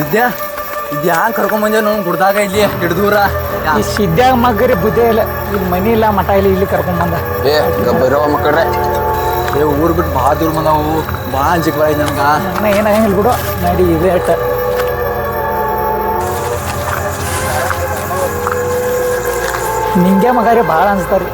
ಸಿದ್ಧ ಇದು ಯಾರು ಕರ್ಕೊಂಬಂದೇವ್ ನಾವು ಗುಡ್ದಾಗ ಇಲ್ಲಿ ಹಿಡ್ದೂರ. ಈ ಸಿದ್ಧಾಗ ಮಗ್ಗರಿ ಬುದ್ಧಿ ಇಲ್ಲ ಇಲ್ಲಿ ಮನಿ ಇಲ್ಲ ಮಠ ಇಲ್ಲ ಇಲ್ಲಿ ಕರ್ಕೊಂಬಂದ ಏ ಬರೋ ಮಕ್ಕಳ್ರೆ. ಏ ಊರು ಬಿಟ್ಟು ಭಾಳ ದೂರ ಬಂದವು. ಭಾಳ ಅಂಜಿಕ್ ಬರ ನಮ್ಗೆ. ಅಣ್ಣ ಏನಾಗಂಗಿಲ್ಲ ಬಿಡು. ನಡಿ ಇದೇ ಅಟ್ಟ. ನಿಂಗೆ ಮಗಾರಿ ಭಾಳ ಅನಿಸ್ತಾರ್ರಿ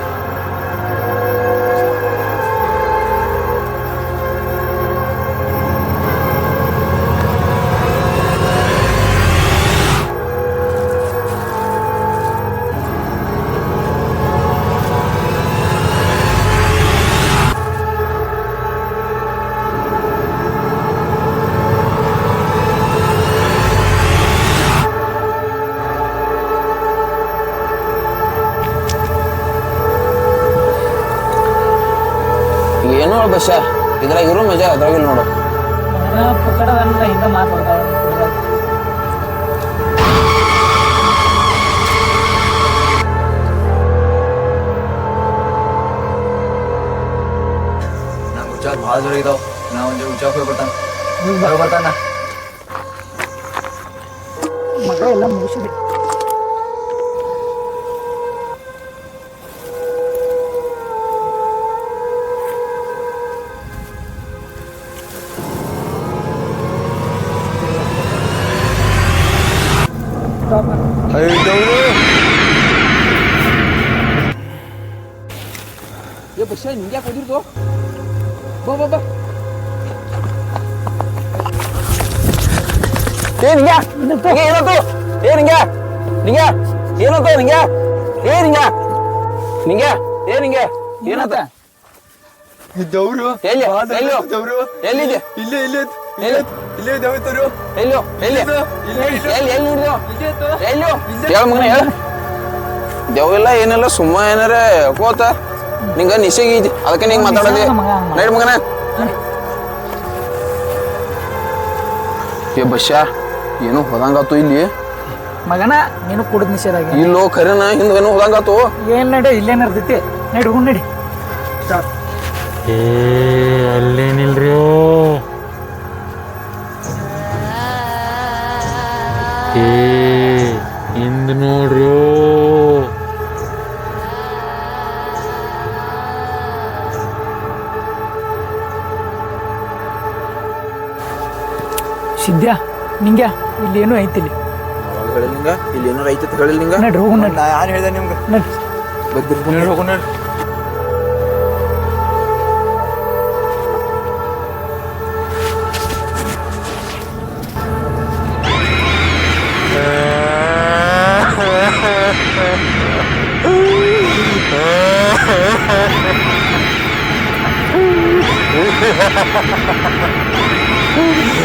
ಮಜಾ ಅದ್ರಾಗಿಲ್ಲ ನೋಡು. ಹಿಂದೆ ಮಾತಾಡ್ತಾಳೆ ನಮ್ಮ ಉಚ್ಚಾರ ಭಾಳ ಜೋರ ಇದಾವ. ನಾ ಒಂದು ಉಚ್ಚಾರ ಹೋಗಿ ಬರ್ತಾನೆ. ಬರ್ತಾನ. ಮಗ ಎಲ್ಲ ಮುಗಿಸಿದೆ ಇದು ಬಸ್ ನಿಂಗೆ ಯಾಕೆ ಓದಿರ್ದು ಬಾ ಬಾ ಬಾ. ಏ ನಿಂಗೆ ನಿಂಗೆ ಏನಂತು ಏ ನಿಂಗೆ ನಿಂಗೆ ಏನಂತ ನಿಂಗೆ ಏ ನಿಂಗೆ ನಿಂಗೆ ದೌರು ಎಲ್ಲಿ? ಎಲ್ಲೋ? ದೌರು. ಎಲ್ಲಿದೆ? ಇಲ್ಲೇ ಇಲ್ಲೇ ಎಲ್ಲಿ? ಇಲ್ಲೇ ದೌತರು ಎಲ್ಲೋ? ಎಲ್ಲಿ? ಎಲ್ಲಿ ಎಲ್ಲಿ ಎಲ್ಲೋ? ಹೇಳ ಮಗನ ಹೇಳ. ದೇವೆಲ್ಲ ಏನೆಲ್ಲ ಸುಮ್ಮ ಏನಾರ ಕೋತ. ನಿಂಗ ನಿಶೆಗೆ ಅದಕ್ಕೆ ನಿಂಗೆ ಮಾತಾಡೋದೆ. ನಡಿ ಮಗನ. ಏ ಬಶಾ ಏನೋ ಹೋದಂಗಾತು ಇಲ್ಲಿ? ಮಗನ ನೀನು ಕುಡಿದ್ ನಿಷೇಧಾಗಿ ಇಲ್ಲೋ ಕರೆನ ಹಿಂದೇನೋ ಹೋದಂಗಾತು. ಏನ್ ನಡೆ ಇಲ್ಲೇನ ಇರ್ತೈತಿ ನಡಿ ಹುಣ್ ನಡಿ. ಏ ಅಲ್ಲೇನಿಲ್ರಿ? ಏ ಹಿಂದ್ ನೋಡ್ರಿ. ಸಿದ್ಧ ನಿಂಗ್ಯಾ? ಇಲ್ಲಿ ಐತಿಲ್ಲಿ ಹೇಳಿಲ್ಲ ಇಲ್ಲಿ. ಏನೋ ಐತಿ ಹೇಳಿಲ್ಲ ನಿಂಗ ನಡ್ರಿ ಹೋಗು ನಡ್ರಿ. ನಾ ಯಾರು ನಿಮ್ಗೆ ನಡ್ರಿ. ಬರ್ತೀನಿ ಹೋಗು ನಡ್ರಿ. Ha ha ha ha ha!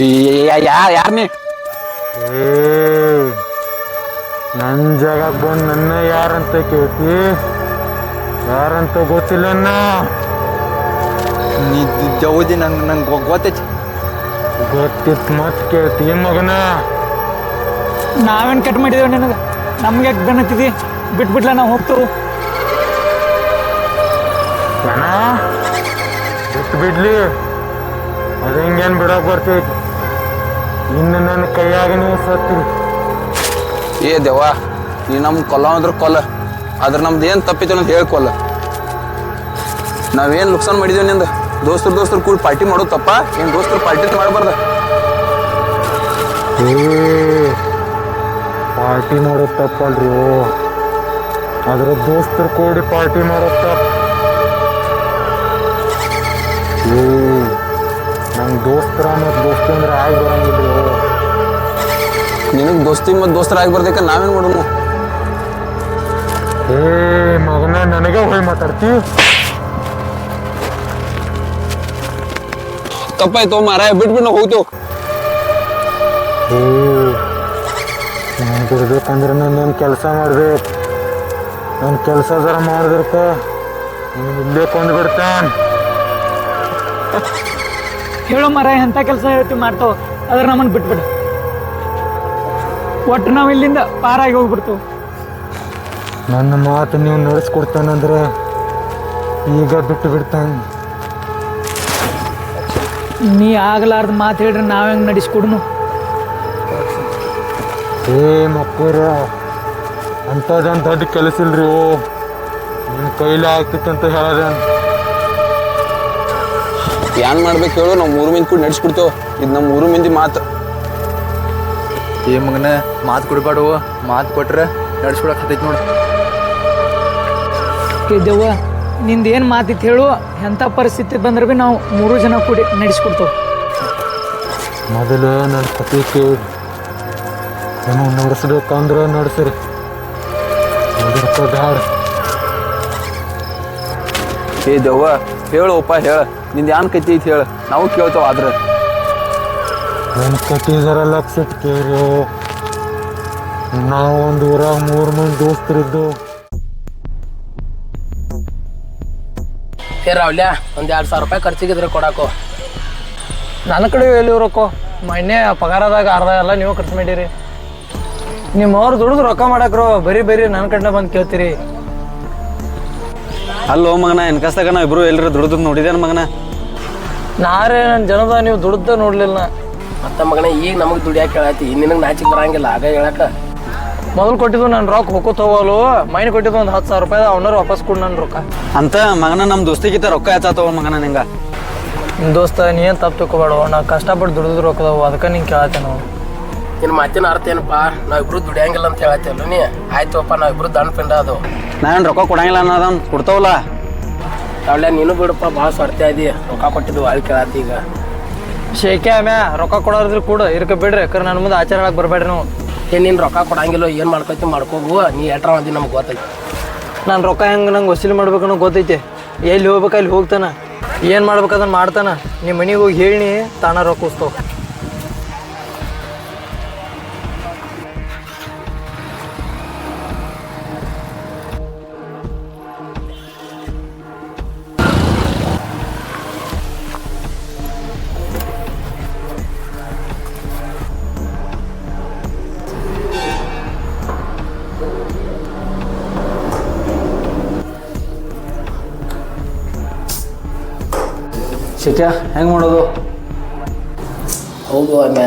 ಯಾರ ನೀ? ನನ್ನ ಜಾಗ ಬಂದು ನನ್ನ ಯಾರಂತ ಕೇಳ್ತಿ? ಯಾರಂತ ಗೊತ್ತಿಲ್ಲ ನೀ ಜೌದಿ ನಂಗೆ ನಂಗೆ ಗೊತ್ತೈತಿ. ಗೊತ್ತಿತ್ತು ಮತ್ತೆ ಕೇಳ್ತಿ ಮಗನ. ನಾವೇನು ಕಟ್ ಮಾಡಿದೇವೆ ನಿನಗೆ? ನಮ್ಗೆ ಯಾಕೆ ಬೆನ್ನತ್ತಿದಿ ಬಿಟ್ಬಿಡ್ಲ ನಾವು ಹೋಗ್ತೇವೆ. ಬಿಟ್ಟು ಬಿಡ್ಲಿ ಅದು ಹಿಂಗೇನು ಬಿಡೋಕೆ ಬರ್ತೈತಿ. ಇನ್ನು ನನ್ನ ಕೈಯಾಗ ನೀವು ಏ ದೇವಾ ನೀ ನಮ್ಮ ಕೊಲ್ಲ ಅಂದ್ರೆ ಕೊಲ್ಲ. ಆದ್ರೆ ನಮ್ದು ಏನು ತಪ್ಪಿತ್ತು ಅಂತ ಹೇಳ್ಕೊಲ್ಲ ನಾವೇನು ನುಕ್ಸಾನ್ ಮಾಡಿದೀವಿ ನಿಂದ? ದೋಸ್ತರು ದೋಸ್ತರು ಕೂಡಿ ಪಾರ್ಟಿ ಮಾಡೋ ತಪ್ಪ? ಏನು ದೋಸ್ತರು ಪಾರ್ಟಿ ಮಾಡಬಾರ್ದ? ಪಾರ್ಟಿ ಮಾಡೋದು ತಪ್ಪಲ್ರಿ ಅದ್ರ ದೋಸ್ತರು ಕೂಡಿ ಪಾರ್ಟಿ ಮಾಡೋ ತಪ್ಪ. ನಂಗೆ ದೋಸ್ತರ ಮತ್ತು ದೋಸ್ತಿ ಅಂದ್ರೆ ಆಗಿ ಬರಂಗಿಲ್ರಿ ಓ ನಿನಗೆ ದೋಸ್ತಿ ಮತ್ತು ದೋಸ್ತರ ಆಗಿ ಬರ್ದಕ್ಕೆ ನಾವೇನು ಮಾಡೋನು ಏ ಮಗನ ನನಗೆ ಹೋಗಿ ಮಾತಾಡ್ತಿ? ತಪ್ಪಾಯ್ತು ಮಾರಾಯ ಬಿಟ್ಬಿಟ್ಟು ನಾವು ಹೋಗ್ತೇವೆ. ಏ ನಾನು ಬಿಡ್ಬೇಕಂದ್ರೆ ನಾನು ಕೆಲಸ ಮಾಡ್ಬೇಕು? ನನ್ನ ಕೆಲಸ ಜರ ಮಾಡಿದ್ರಪ್ಪ ನೀನು ಇಲ್ಲೇ ಕೊಂದು ಬಿಡ್ತಾನೆ ಹೇಳೋ ಮರ ಎಂಥ ಕೆಲಸ ಹೇಳ್ತೀವಿ ಮಾಡ್ತಾವ ಅದ್ರ ನಮ್ಮನ್ನು ಬಿಟ್ಬಿಡು. ಒಟ್ಟು ನಾವು ಇಲ್ಲಿಂದ ಪಾರಾಗಿ ಹೋಗ್ಬಿಡ್ತು. ನನ್ನ ಮಾತು ನೀವು ನಡೆಸ್ಕೊಡ್ತಾನಂದ್ರೆ ಈಗ ಬಿಟ್ಟು ಬಿಡ್ತಾನೆ. ನೀ ಆಗಲಾರ್ದ ಮಾತು ಹೇಳ್ರೆ ನಾವ್ ಹೆಂಗ್ ನಡೆಸ್ಕೊಡ್ನು? ಏ ಮಕ್ಕೂರ ಅಂಥದ್ದೇನು ದೊಡ್ಡ ಕೆಲಸ ಇಲ್ರಿ ಓ. ನಿಮ್ಮ ಕೈಲಿ ಆಗ್ತಿತ್ತು ಅಂತ ಏನ್ ಮಾಡ್ಬೇಕು ಹೇಳು ನಾವು ಮೂರು ಮಂದಿ ಕೂಡ ನಡೆಸ್ಬಿಡ್ತೇವೆ ಇದು ನಮ್ಮ ಮೂರು ಮಂದಿ ಮಾತು. ಏ ಮಗನ ಮಾತು ಕೊಡ್ಬೇಡು ಮಾತು ಕೊಟ್ರೆ ನಡ್ಸ್ಕೊಡಕ್ ಹತ್ತೈತಿ ನೋಡು. ಏ ದೆವ್ವ ನಿಂದ ಏನು ಮಾತಿತ್ತು ಹೇಳು ಎಂಥ ಪರಿಸ್ಥಿತಿ ಬಂದ್ರೆ ಭೀ ನಾವು ಮೂರು ಜನ ಕೂಡಿ ನಡೆಸ್ಕೊಡ್ತೇವೆ. ಮೊದಲು ನನ್ನ ಕತೆ ಕೇಳಿ. ಏನೋ ನಡೆಸ್ಬೇಕಂದ್ರೆ ನಡೆಸ್ರಿ. ಬ್ಯಾಡ ಏ ದೆವ್ವ ಹೇಳು ಅಪ್ಪ ಹೇಳ. ನಿಂದ ಏನ್ ಕತಿ ಐತಿ ಹೇಳು. ನಾವು ಕೇಳ್ತೇವೆ ಆದ್ರೆ. ನನ್ನ ಕತೆ ಜರ ಲಕ್ಷ ನಾವು ಒಂದು ಊರಾಗ ಮೂರು ಮಂದಿ ದೋಸ್ತರಿದ್ದು. ಏ ರಾವ್ಲ್ಯ ಒಂದ್ ಎರಡ್ ಸಾವಿರ ರೂಪಾಯಿ ಖರ್ಚಿಗಿದ್ರೆ ಕೊಡಾಕೋ. ನನ್ನ ಕಡೆ ಎಲ್ಲಿ ರೊಕ್ಕ ಮೊನ್ನೆ ಪಗಾರದಾಗ ಅರ್ಧ ಎಲ್ಲ ನೀವು ಖರ್ಚು ಮಾಡಿರಿ. ನಿಮ್ಮವ್ರು ದುಡಿದು ರೊಕ್ಕ ಮಾಡಕ್ರು ಬರೀ ಬರೀ ನನ್ನ ಕಡೆ ಬಂದು ಕೇಳ್ತೀರಿ. ಅಲ್ಲೋ ಮಗನ ಎನ್ಕಸ್ದಾಗ ನಾವು ಇಬ್ರು ಎಲ್ರು ದುಡ್ದು ನೋಡಿದೇನ ಮಗನ? ನಾರೇ ನನ್ನ ಜನದ ನೀವು ದುಡ್ದ ನೋಡ್ಲಿಲ್ಲ. ನಾ. ಮತ್ತ ಮಗನ ಈಗ ನಮಗ್ ದುಡಿಯಾಕ ಹೇಳತಿ ನಿನಗ್ ನಾಚಿಕ್ ಬರಂಗಿಲ್ಲ ಆಗ ಹೇಳಕ. ಮೊದಲು ಕೊಟ್ಟಿದ್ದು ನಾನು ರೊಕ್ಕ ಹೋಗೋತ್ ತಗೋಲು ಮೈನ್ ಕೊಟ್ಟಿದ್ದು ಒಂದು ಹತ್ತು ಸಾವಿರ ರೂಪಾಯಿ ಅವನರು ವಾಪಸ್ ಕೊಡು ನನ್ನ ರೊಕ್ಕ. ಅಂತ ಮಗನ ನಮ್ಮ ದೋಸ್ತಿಗಿಂತ ರೊಕ್ಕ ಹೆಚ್ಚಾತವ ಮಗನ ನಿಂಗ. ನಿಮ್ಮ ದೋಸ್ತ ನೀ ಏನು ತಪ್ಪು ತಿಳ್ಕೊಬೇಡ ನಾ ಕಷ್ಟಪಟ್ಟು ದುಡಿದು ರೊಕ್ಕದವು ಅದಕ್ಕೆ ನಿಂಗೆ ಕೇಳತ್ತೆ ನಾವು. ನಿನ್ನ ಮಾತಿನ ಅರ್ಥ ಏನಪ್ಪಾ? ನಾವಿಬ್ರು ದುಡಿಯಂಗಿಲ್ಲ ಅಂತ ಹೇಳತ್ತಲ್ಲ ನೀ? ಆಯ್ತುಪ್ಪ ನಾವಿಬ್ರು ದಂಡ ಪಿಂಡ ಅದು ನಾವೇನು ರೊಕ್ಕ ಕೊಡಂಗಿಲ್ಲ ಅನ್ನೋದನ್ ಕೊಡ್ತಾವಲ್ಲ? ಅವಳೆ ನೀನು ಬಿಡಪ್ಪ ಭಾಳ ಸ್ವಾರ್ಥ ಇದಿ ರೊಕ್ಕ ಕೊಟ್ಟಿದ್ದು ಆಯ್ಕೆ ಕೇಳತ್ತಿ ಈಗ. ಶೇಕೆ ಮ್ಯಾ ರೊಕ್ಕ ಕೊಡೋದ್ರ ಕೂಡ ಇರ್ಕ ಬಿಡ್ರಿ. ಕರ್ ನನ್ನ ಮುಂದೆ ಆಚಾರ ಹೇಳಕ್ ಬರಬೇಡ್ರಿ ನಾವು. ಏನು ನೀನು ರೊಕ್ಕ ಕೊಡಂಗಿಲ್ಲ ಏನು ಮಾಡ್ಕೊತಿ ಮಾಡ್ಕೋಗು. ನೀ ಎಟ್ರ ಅದಿ ನಮ್ಗೆ ಗೊತ್ತೈತಿ. ನಾನು ರೊಕ್ಕ ಹೆಂಗೆ ನಂಗೆ ವಸೂಲಿ ಮಾಡ್ಬೇಕು ಅನ್ನೋ ಗೊತ್ತೈತಿ. ಎಲ್ಲಿ ಹೋಗ್ಬೇಕು ಅಲ್ಲಿ ಹೋಗ್ತಾನ. ಏನು ಮಾಡ್ಬೇಕು ಅದನ್ನು ಮಾಡ್ತಾನೆ. ನಿಮ್ಮ ಮನೆಗೆ ಹೋಗಿ ಹೇಳಿ ತಾನ ರೊಕ್ಕ ಉಸ್ತಾವ ಶಿಕ ಹೆಂಗೆ ಮಾಡೋದು? ಹೌದು ಅಮ್ಮ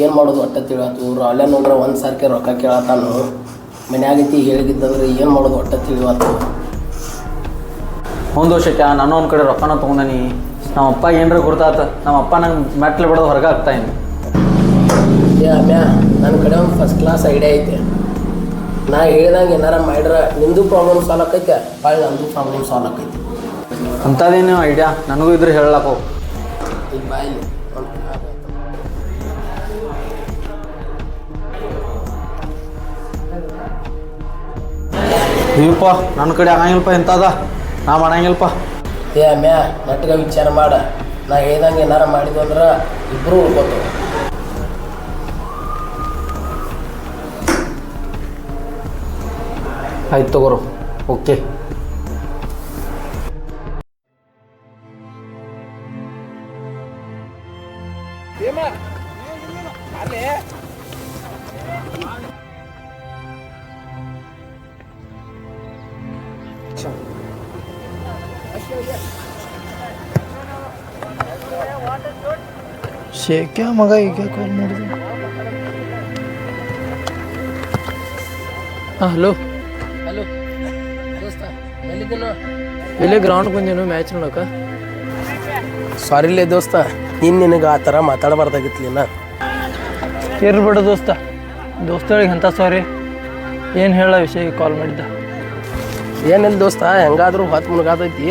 ಏನು ಮಾಡೋದು ಹೊಟ್ಟೆ ತಿಳಿಯತ್ತು ಇವ್ರು ಅಲ್ಲೇ ನೋಡ್ರೆ ಒಂದು ಸಾರ್ಕೆ ರೊಕ್ಕ ಕೇಳತ್ತಾನು. ಮನ್ಯಾಗೈತಿ ಹೇಳಿದ್ದಂದ್ರೆ ಏನು ಮಾಡೋದು ಹೊಟ್ಟೆ ತಿಳಿಯತ್ತು ಒಂದು ಸತ್ಯ ನಾನು ಒಂದು ಕಡೆ ರೊಕ್ಕನ ತೊಗೊಂಡನಿ. ನಮ್ಮ ಅಪ್ಪ ಏನ್ರ ಗುರ್ತಾತ ನಮ್ಮ ಅಪ್ಪ ನಂಗೆ ಮೆಟ್ಲು ಬಿಡೋದು ಹೊರಗೆ ಆಗ್ತಾ ಇನ್ನು ಏ ಅಮ್ಯ ನನ್ನ ಕಡೆ ಒಂದು ಫಸ್ಟ್ ಕ್ಲಾಸ್ ಐಡಿಯಾ ಐತೆ. ನಾ ಹೇಳ್ದಂಗೆ ಏನಾರ ಮಾಡ್ರ ನಿಂದು ಪ್ರಾಬ್ಲಮ್ ಸಾಲ್ವ್ ಆಕೈತೆ ಪಾಯ್ ನಂದು ಪ್ರಾಬ್ಲಮ್ ಸಾಲ್ವ್ ಆಕೈತಿ ಅಂಥದ್ದೇನು ಐಡಿಯಾ ನನಗೂ ಇದ್ರೆ ಹೇಳಕ್ಕೋ ನೀವಪ್ಪ ನನ್ನ ಕಡೆ ಆಗಂಗಿಲ್ಲಪ್ಪ ಎಂತದ ನಾ ಮಾಡಂಗಿಲ್ಲಪ್ಪ ಏ ಮ್ಯಾ ನಟ್ಗ ವಿಚಾರ ಮಾಡ. ನಾ ಹೇಳ್ದಂಗೆ ಏನಾರ ಮಾಡಿದ್ವು ಅಂದ್ರೆ ಇಬ್ರು ಉಳ್ಕೋತು. ಆಯ್ತು ತಗೋರು. ಓಕೆ. ಶೇಕೆ ಮಗ ಈಗ ಕಾಲ್ ಮಾಡಿದ ಹಾಂ ಹಲೋ. ಹಲೋ. ದೋಸ್ತ ಎಲ್ಲಿದ್ದೀನೋ ಇಲ್ಲೇ ಗ್ರೌಂಡ್ ಬಂದೇನು ಮ್ಯಾಚ್ ನೋಡಕ. ಸಾರಿಲೇ ದೋಸ್ತ ಇನ್ನು ನಿನಗೆ ಆ ಥರ ಮಾತಾಡಬಾರ್ದಾಗಿತ್ಲಿನ ಇರ್ಬಿಡ ದೋಸ್ತ. ದೋಸ್ತಳಿಗೆ ಎಂಥ ಸಾರಿ ಏನು ಹೇಳ ವಿಷಯ ಕಾಲ್ ಮಾಡಿದ್ದ? ಏನಿಲ್ಲ ದೋಸ್ತ ಹೆಂಗಾದ್ರೂ ಹೊತ್ತು ಮುಳುಗಾದೈತಿ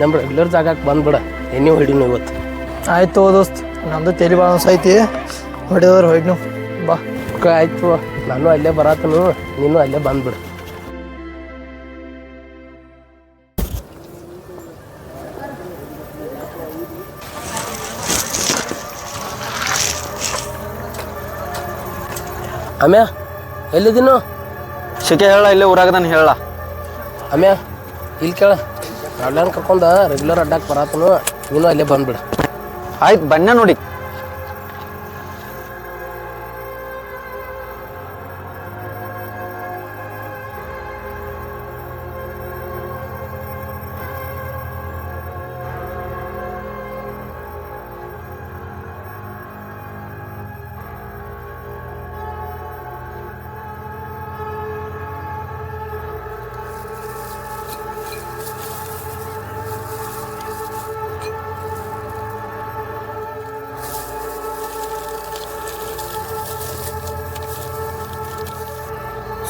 ನಮ್ಮ ರೆಗ್ಯುಲರ್ ಜಾಗಕ್ಕೆ ಬಂದ್ಬಿಡ. ಎಣ್ಣೆ ಹೊಡಿನು ಇವತ್ತು. ಆಯ್ತು ದೋಸ್ತ್. ನಮ್ದು ತಲೆ ಭಾಳ ಐತಿ ಹೊಡೆದವ್ರು ಹೊಯ್ನು ಬಾ. ಆಯ್ತು ನಾನು ಅಲ್ಲೇ ಬರತ್ತನು ನೀನು ಅಲ್ಲೇ ಬಂದ್ಬಿಡು. ಅಮ್ಯ ಎಲ್ಲಿದ್ದೀನು? ಶಿಕೆ ಹೇಳ ಇಲ್ಲೇ ಊರಾಗ ನಾನು ಹೇಳ. ಅಮ್ಯ ಇಲ್ಲಿ ಕೇಳ. ರಾವ್ಲ್ಯಾನ್ ಕರ್ಕೊಂಡ ರೆಗ್ಯುಲರ್ ಅಡ್ಡಕ್ಕೆ ಬರತ್ತನು ನೀನು ಅಲ್ಲೇ ಬಂದ್ಬಿಡು. ಆಯ್ತು ಬಣ್ಣ ನೋಡಿ.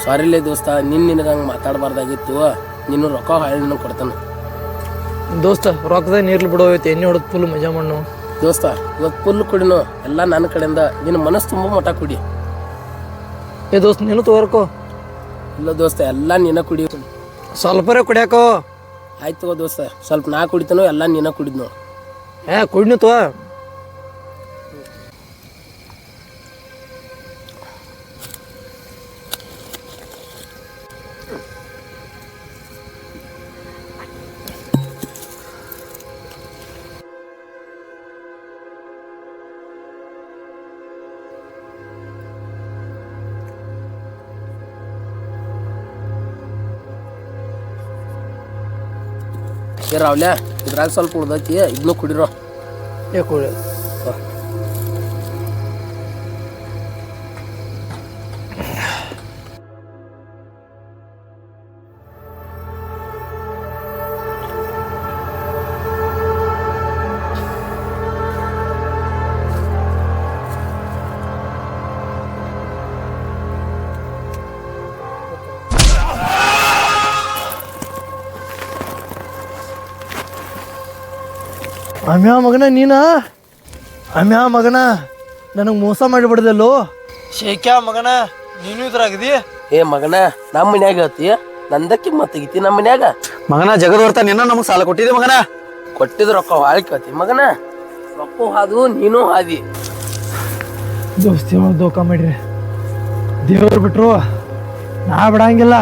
ಸಾರಿಲೇ ದೋಸ್ತ ನಿನ್ನ ಹಂಗೆ ಮಾತಾಡಬಾರ್ದಾಗಿತ್ತು. ನೀನು ರೊಕ್ಕ ಹಾಳು ಕೊಡ್ತಾನೆ. ದೋಸ್ತ ರೊಕ್ಕದ ನೀರ್ಲಿ ಬಿಡೋ ಐತಿ ಎಣ್ಣೆ ಹೊಡೆದು ಫುಲ್ ಮಜಾ ಮಣ್ಣು ದೋಸ್ತ ಇವತ್ತು ಫುಲ್ ಕುಡಿನು ಎಲ್ಲ ನನ್ನ ಕಡೆಯಿಂದ. ನಿನ್ನ ಮನಸ್ಸು ತುಂಬ ಮಠ ಕುಡಿ. ಏ ದೋಸ್ತ ನೀನು ತಗೋರ್ಕೋ ಇಲ್ಲ ದೋಸ್ತ ಎಲ್ಲ ನಿನ್ನ ಕುಡಿ. ಸ್ವಲ್ಪರೇ ಕುಡಿಯಾಕೋ. ಆಯ್ತು ತಗೋ ದೋಸ್ತ ಸ್ವಲ್ಪ ನಾ ಕುಡಿತನೋ ಎಲ್ಲ ನೀನ ಕುಡಿದ್ನು. ಏ ಕುಡಿನ ತೋ ಏ ರಾವ್ಲ್ಯ ಇದ್ರಾಗ ಸ್ವಲ್ಪ ಉಳ್ದೈತಿ ಇದನ್ನು ಕುಡಿರೋ. ಏ ಕುಡಿ. ಅಮ್ಯಾ ಮಗನ ನೀನ? ಅಮ್ಯಾ ಮಗನ ನನಗೆ ಮೋಸ ಮಾಡಿಬಿಡ್ದಲ್ಲೋ? ಶೇಖ್ಯಾ ಮಗನ? ನೀನು ಇದ್ರಾಗದಿ ಏ ಮಗನ ನಮ್ಮ ಮನ್ಯಾಗ ಹೇಳ್ತಿ ನಂದಕ್ಕೆ ತೆಗಿತಿ ನಮ್ಮ ಮನ್ಯಾಗ? ಮಗನ ಜಗದ್ ಬರ್ತಾ ನಿನ್ನ ನಮಗೆ ಸಾಲ ಕೊಟ್ಟಿದ್ದೆ ಮಗನ? ಕೊಟ್ಟಿದ ರೊಕ್ಕ ಹಾಳ್ ಕೇಳ್ತಿ ಮಗನ? ರೊಕ್ಕ ಹಾದು ನೀನು ಹಾದಿ. ದೋಸ್ತಿ ಒಳಗೆ ದೋಖ ಮಾಡ್ರಿ. ದೇವ್ರು ಬಿಟ್ರು ನಾ ಬಿಡಂಗಿಲ್ಲ.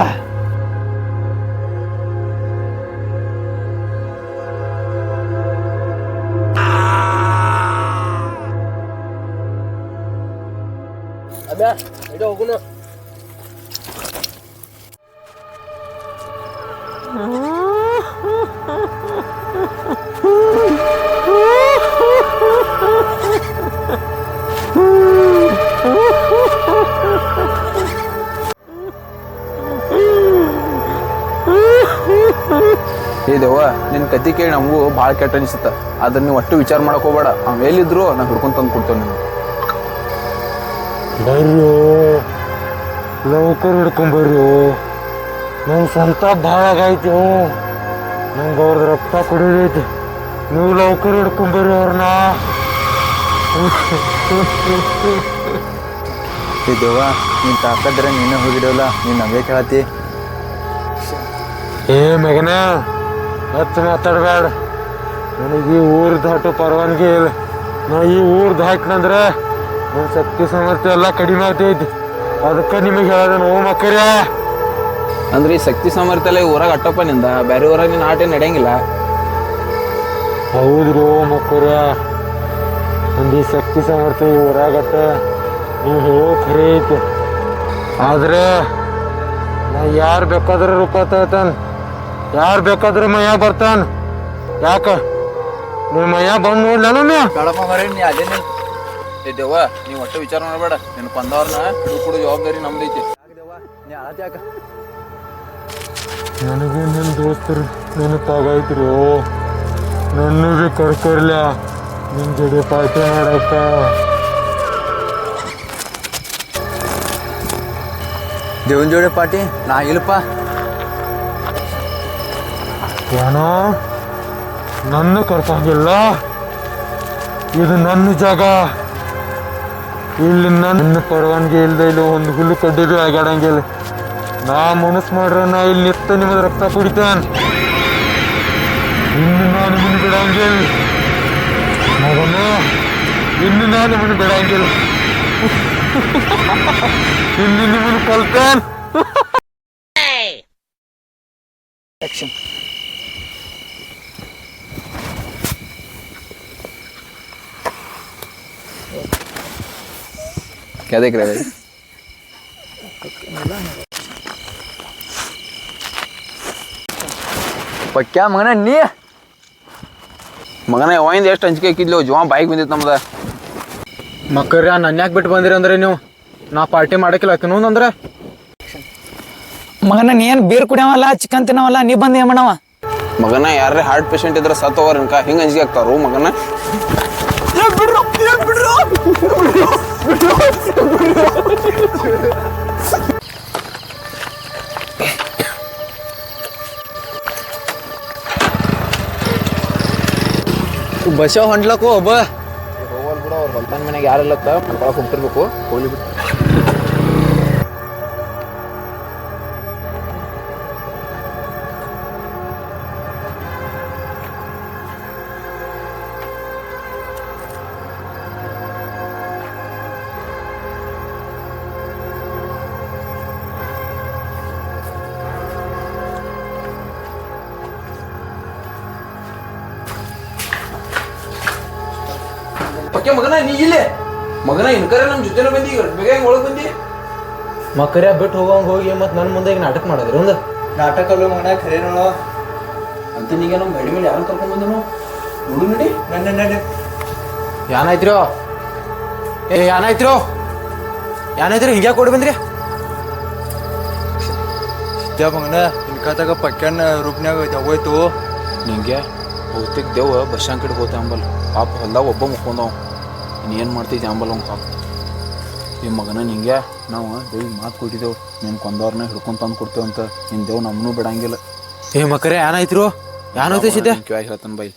ಏ ದೇವ ನಿನ್ನ ಕತಿ ಕೇಳಿ ನಮಗೂ ಭಾಳ ಕೆಟ್ಟ ಅನಿಸುತ್ತೆ. ಅದನ್ನ ನೀವು ಒಟ್ಟು ವಿಚಾರ ಮಾಡಕ್ ಹೋಗ್ಬೇಡ. ಅವ್ನು ಎಲ್ಲಿದ್ರು ನಾನು ಹುಡ್ಕೊಂಡ್ ತಂದು ಕೊಡ್ತೇವೆ ನಿಮ್ಗೆ. ಬರ್ರಿ. ಲೌಕರ್ ಹಿಡ್ಕೊಂಬರ್ರಿ ನಂಗೆ ಸ್ವಂತ ಭಾಳ ಆಗೈತಿ ನಂಗೆ ಅವ್ರದ್ದು ರಕ್ತ ಕುಡಿದೈತಿ ನೀವು ಲೌಕರ್ ಹಿಡ್ಕೊಂಬರ್ರಿ ಅವ್ರನ್ನ ಏ ದೇವ ನೀನ್ ತಾಕದ್ರೆ ನೀನು ಹೋಗಿಡೋಲ್ಲ ನೀನ್ ನಮಗೆ ಕೇಳತಿ ಏ ಮಗನ ಹತ್ತು ಮಾತಾಡಬೇಡ ನನಗೆ ಈ ಊರು ದಾಟೋ ಪರವಾನಗಿ ಇಲ್ಲ. ನಾ ಈ ಊರು ದಾಟ್ನಂದ್ರೆ ನನ್ನ ಶಕ್ತಿ ಸಾಮರ್ಥ್ಯ ಎಲ್ಲ ಕಡಿಮೆ ಆಗ್ತೈತಿ ಅದಕ್ಕೆ ನಿಮಗೆ ಹೇಳೋದು ನೋವು ಮಕ್ಕರ ಅಂದ್ರೆ ಈ ಶಕ್ತಿ ಸಾಮರ್ಥ್ಯ ಎಲ್ಲ ಈ ಊರಾಗ ಅಟ್ಟಪ್ಪ ನಿಂದ ಬೇರೆ ಊರಾಗ ನೀನು ಆಟ ಏನ್ ನಡೆಯಂಗಿಲ್ಲ. ಹೌದ್ರಿ ಮಕ್ಕರ ನಂದು ಈ ಶಕ್ತಿ ಸಾಮರ್ಥ್ಯ ಈ ಊರಾಗಟ್ಟ ನೀವು ಹೇಳೋ ಖರೆ ಐತಿ. ಆದ್ರೆ ನಾ ಯಾರು ಬೇಕಾದ್ರೆ ರೂಪ ತಗೋತಾನ. ಯಾರು ಬೇಕಾದ್ರೆ ಮಯ ಬರ್ತಾನ. ಯಾಕ? ನೀವು ಮಯ ಬಂದು ನೋಡ್ಲಾನ ಬೇಡಪ್ಪ ಮರೇನ್ ನೀ ಅದೇ ಏ ದೇವ ನೀ ಒಟ್ಟು ವಿಚಾರ ಮಾಡಬೇಡ. ನಿನ್ ಬಂದವ್ರನ್ನ ಹಿಡಿದು ಕೊಡೋ ಜವಾಬ್ದಾರಿ ನಮ್ದೈತಿ ದೇವ ನೀ ಅಳತಿ ಯಾಕ? ನನಗೂ ನನ್ನ ದೋಸ್ತರು ನೆನಪಾಗೈತ್ರು ನನ್ನ ಕರ್ಕೊರ್ಲ? ನಿಮ್ಮ ಜೊತೆ ಪಾರ್ಟಿ ಮಾಡಕ್ಕ ದೇವನ್ ಜೋಡಿ ಪಾಟಿ ನಾ ಇಲ್ಲಪ್ಪ. ಏನೋ ನನ್ನ ಕರ್ಕೊಂಗಿಲ್ಲ ಇದು ನನ್ನ ಜಾಗ. ಇಲ್ಲಿ ನನ್ನ ಪರವಾನಗಿ ಇಲ್ಲದೆ ಇಲ್ಲಿ ಒಂದು ಹುಲ್ಲು ಕಡ್ಡಿದು ಆಗಾಡಂಗಿಲ್ಲ ನಾ ಮನಸ್ಸು ಮಾಡ್ರೆ ನಾ ಇಲ್ಲಿ ನಿತ್ತ ನಿಮ್ಮ ರಕ್ತ ಕುಡಿತಾನೆ. ಇನ್ನು ನಾನು ನಿಮ್ಮನ್ನು ಬಿಡಂಗಿಲ್ಲ. ಮಗನ ಇನ್ನು ನಾನು ನಿಮ್ಮನ್ನು ಬಿಡಂಗಿಲ್ಲ. ಇನ್ನು ನಿಮ್ಮನ್ನು ಕಲ್ತಾನೆ. ಕ್ಯಾದಕ್ಕೆ ರೀ ಪಕ್ಯ ಮಗನ ನೀ ಮಗನ ಯಾವಾಗಿಂದ ಎಷ್ಟು ಹಂಚಿಕೆ ಹಾಕಿದ್ಲು ಜೀವ ಬಾಯಿಗೆ ಬಂದಿತ್ತು ನಮ್ದು ಮಕ್ಕರ್ಯ ನನ್ನ ಯಾಕೆ ಬಿಟ್ಟು ಬಂದಿರಿ ಅಂದ್ರೆ ನೀವು ನಾ ಪಾರ್ಟಿ ಮಾಡಕ್ಕಿಲ್ಲ ಆಕಿನೂ ಅಂದ್ರೆ ಮಗನ ನೀ ಏನು ಬೀರ್ ಕುಡಿಯವಲ್ಲ ಚಿಕನ್ ತಿನ್ನವಲ್ಲ ನೀ ಬಂದು ಮಣವ ಮಾಡವ ಮಗನ ಯಾರೇ ಹಾರ್ಟ್ ಪೇಷಂಟ್ ಇದ್ರೆ ಸತ್ ಹೋಗೋರ್ ಅನ್ಕ ಹಿಂಗೆ ಅಂಜಿಕೆ ಆಗ್ತಾರು ಮಗನ ಬಸ್ಸ ಹೊಂಟ್ಲಕ್ಕು ಒಬ್ಬ. ಹೋಗಲ್ ಬಿಡು ಅವ್ರು. ಹೊಲ್ತನ ಮನೆಗೆ ಮಕ್ಕಳಕ್ಕೆ ಹೋಗ್ತಿರ್ಬೇಕು ಹೋಗ್ಲಿ ಬಿಟ್ಟು ಪಕ್ಕೆ ಮಗನ ನೀ ಇಲ್ಲೇ. ಮಗನ ಇನ್ಕರೆ ನಮ್ಮ ಜೊತೆನ ಬಂದಿ ಬೇಗ ಹೆಂಗ್ ಒಳಗೆ ಬಂದಿ. ಮಕ್ಕರ್ಯ ಬಿಟ್ಟು ಹೋಗೋಂಗ್ ಹೋಗಿ ಮತ್ತೆ ನನ್ನ ಮುಂದೆ ಈಗ ನಾಟಕ ಮಾಡಿದ್ರಿ ಒಂದು. ನಾಟಕ ಅಲ್ಲ ಮಗನ ಖರೆ ನೋಡೋ. ಅಂತ ನೀಗ ನಮ್ಮ ಗಡಿ ಮೇಲೆ ಯಾರು ಕರ್ಕೊಂಡ್ ಬಂದನು? ನೋಡು ನೋಡಿ. ನನ್ನ ನಡೆ ಯಾನಾಯ್ತಿರೋ ಏ ಯಾನಾಯ್ತಿರೋ ಯಾನಾಯ್ತಿರೋ ಹಿಂಗ್ಯಾಕೆ ಕೊಡಿ ಬಂದ್ರಿ? ಸಿದ್ಧ ಮಗನ ಇನ್ಕಾತಾಗ ಪಕ್ಕನ ರೂಪ್ನ್ಯಾಗ ಹೋಯ್ತು ನಿಂಗೆ ಬಹುತೇಕ ದೇವ ಬಸ್ ಕಡೆ ಹೋತ ಅಂಬಲ್. ಪಾಪ ಹೊಲ್ದಾಗ ಒಬ್ಬ ಮುಕ್ಕೊಂಡವ ಇನ್ನು ಏನು ಮಾಡ್ತಿದ್ದೆ ಅಂಬಲ್ ಅವ್ನು ಈ ಮಗನ ನಿಂಗೆ ನಾವು ದೇವಿ ಮಾತು ಕೊಟ್ಟಿದ್ದೆವು. ನಿನ್ನ ಕೊಂದವ್ರನ್ನ ಹಿಡ್ಕೊಂಡ್ ತಂದು ಕೊಡ್ತೇವಂತ. ಅಂತ ನಿನ್ನ ದೇವ್ ನಮ್ಮನ್ನೂ ಬಿಡಂಗಿಲ್ಲ. ಏ ಮಕ್ಕರೇ ಏನಾಯ್ತಿರು ಏನಾಯ್ತು ಸಿದ್ದೆ ಹೇಳ್ತಾನೆ ಬೈ.